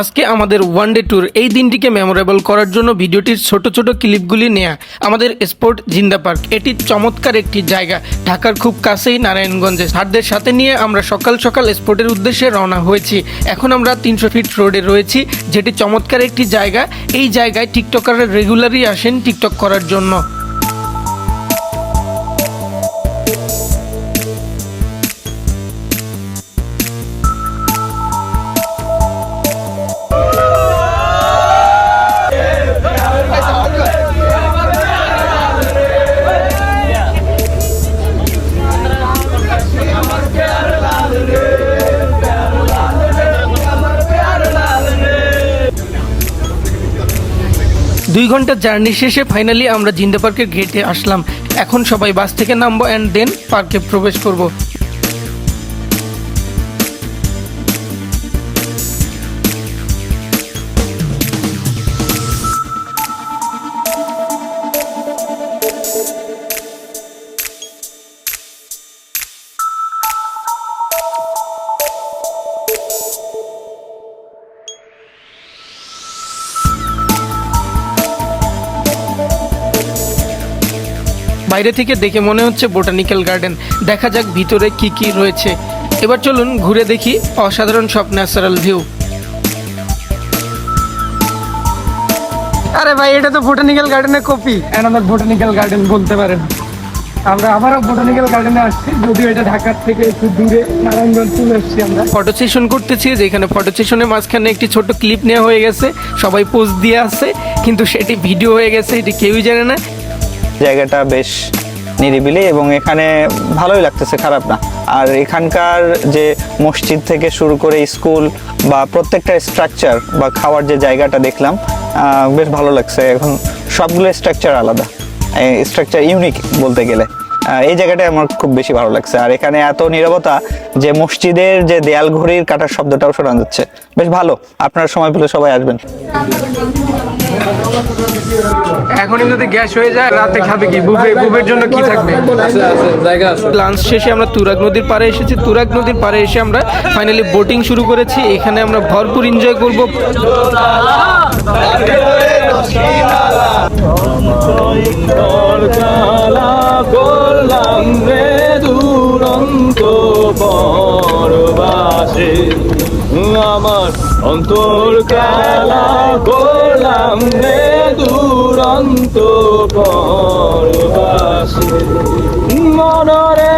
আজকে আমাদের one day tour এই দিনটিকে মেমোরেবল করার জন্য ভিডিওটির ছোট ছোট ক্লিপগুলি নেয়া। আমাদের স্পোর্ট জিন্দা পার্ক, এটি চমৎকার একটি জায়গা। ঢাকার খুব কাছেই নারায়ণগঞ্জে। সারদের সাথে নিয়ে আমরা সকাল সকাল স্পোর্টের উদ্দেশ্যে রওনা হয়েছি। এখন আমরা তিনশো ফিট রোডে রয়েছি, যেটি চমৎকার একটি জায়গা। এই জায়গায় টিকটকাররা রেগুলারই আসেন টিকটক করার জন্য। দুই ঘণ্টা জার্নি শেষে ফাইনালি আমরা জিন্দা পার্কের গেটে আসলাম। এখন সবাই বাস থেকে নামবো অ্যান্ড দেন পার্কে প্রবেশ করব। বাইরে থেকে দেখে মনে হচ্ছে বোটানিক্যাল গার্ডেন। দেখা যাক ভিতরে কি কি রয়েছে। এবার চলুন ঘুরে দেখি অসাধারণ সব ন্যাচারাল ভিউ। আরে ভাই এটা তো বোটানিক্যাল গার্ডেনের কপি। অ্যানাদার বোটানিক্যাল গার্ডেন বলতে পারেন। আমরা আবারও বোটানিক্যাল গার্ডেনে আসছি যদিও এটা ঢাকার থেকে একটু দূরে নারায়ণগঞ্জ চলে এসেছি আমরা। ফটো সেশন করতেছি যেখানে ফটো সেশনের মাঝখানে একটি ছোট ক্লিপ নেওয়া হয়ে গেছে সবাই পোজ দিয়ে আছে কিন্তু সেটি ভিডিও হয়ে গেছে এটি কেউই জানে না। জায়গাটা বেশ নিরিবিলি এবং এখানে ভালোই লাগতেছে, খারাপ না। আর এখানকার যে মসজিদ থেকে শুরু করে স্কুল বা প্রত্যেকটা স্ট্রাকচার বা খাওয়ার যে জায়গাটা দেখলাম বেশ ভালো লাগছে। এখন সবগুলো স্ট্রাকচার আলাদা। স্ট্রাকচার ইউনিক বলতে গেলে। এই জায়গাটা আমার খুব বেশি ভালো লাগছে। আর এখানে এত নিরবতা যে মসজিদের যে দেয়াল ঘড়ির কাটার শব্দটাও শোনা যাচ্ছে। বেশ ভালো। আপনার সময় পেলে সবাই আসবেন। এখনই যদি গ্যাস হয়ে যায় রাতে খাবে কি? বুফে বুফের জন্য কি থাকবে? লাঞ্চ শেষে আমরা তুরাগ নদীর পাড়ে এসেছি। তুরাগ নদীর পাড়ে এসে আমরা ফাইনালি বোটিং শুরু করেছি। এখানে আমরা ভরপুর এনজয় করব। করলাম রে দুরন্ত আমার অন্তর খেলা করলাম রে দুরন্ত পরবাসে। মনরে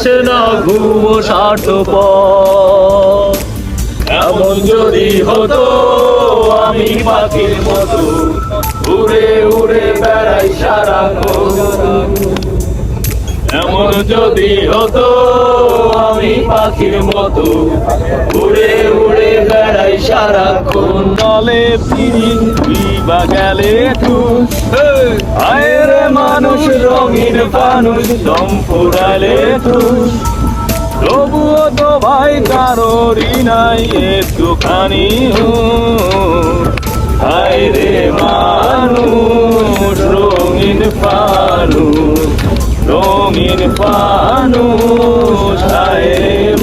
আসে না ঘুম স্বার্থপ এমন যদি হতো, আমি পাখির মতো উড়ে উড়ে বেড়াই সারা এমন যদি হতো, আমি পাখির মতো উড়ে উড়ে বেড়াই সারাক্ষণ নলে ফিরি বা গেলে আয়রে মানুষ, রঙিন ফানুষ, দম ফুরালে ঠুস তবুও তো ভাই কারোরই নাই একটুখানি আয়রে মানুষ, রঙিন ফানুষ, রঙিন মানুষ হায়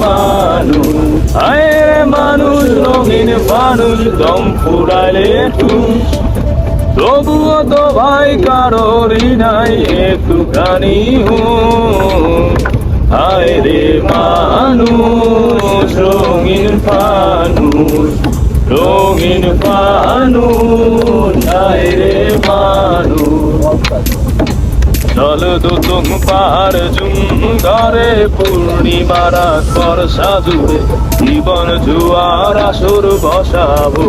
মানুষ। হায় রে মানুষ, রঙিন মানুষ দম ফুরালে ঠুস তবুও তো ভাই কারোরই নাই, একটুখানি হায় রে মানুষ, রঙিন মানুষ রঙিন মানুষ, হায় রে মানুষ। চল দুতুম পার জুম ধরে পূর্ণিমারা কর সাজুরে, জীবন জুয়ার আসর বসাবো।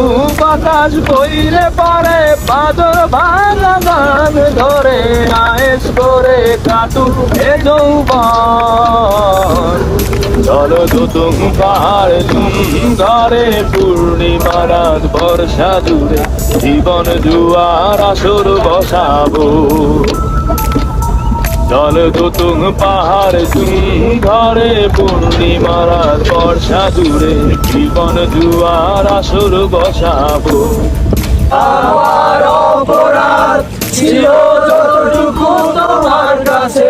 বাতাস বইলে পারে পাদর ভাঙা গান ধরে আয়েস করে কাটু এ যৌবন। চলো দুতুম পাহাড় তুম ঘরে পূর্ণিমা রাত বর্ষা দূরে জীবন জুয়ার আসর বসাবো। চল দুতুং পাহাড় তুম ঘরে, পূর্ণিমার বর্ষা দূরে, জীবন জুয়ার আসর বসাবো। ছিল যতটুকু তোমার কাছে।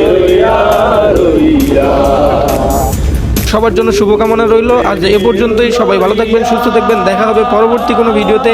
সবার জন্য শুভকামনা রইল। আজ এ পর্যন্তই। সবাই ভালো থাকবেন, সুস্থ থাকবেন। দেখা হবে পরবর্তী কোনো ভিডিওতে।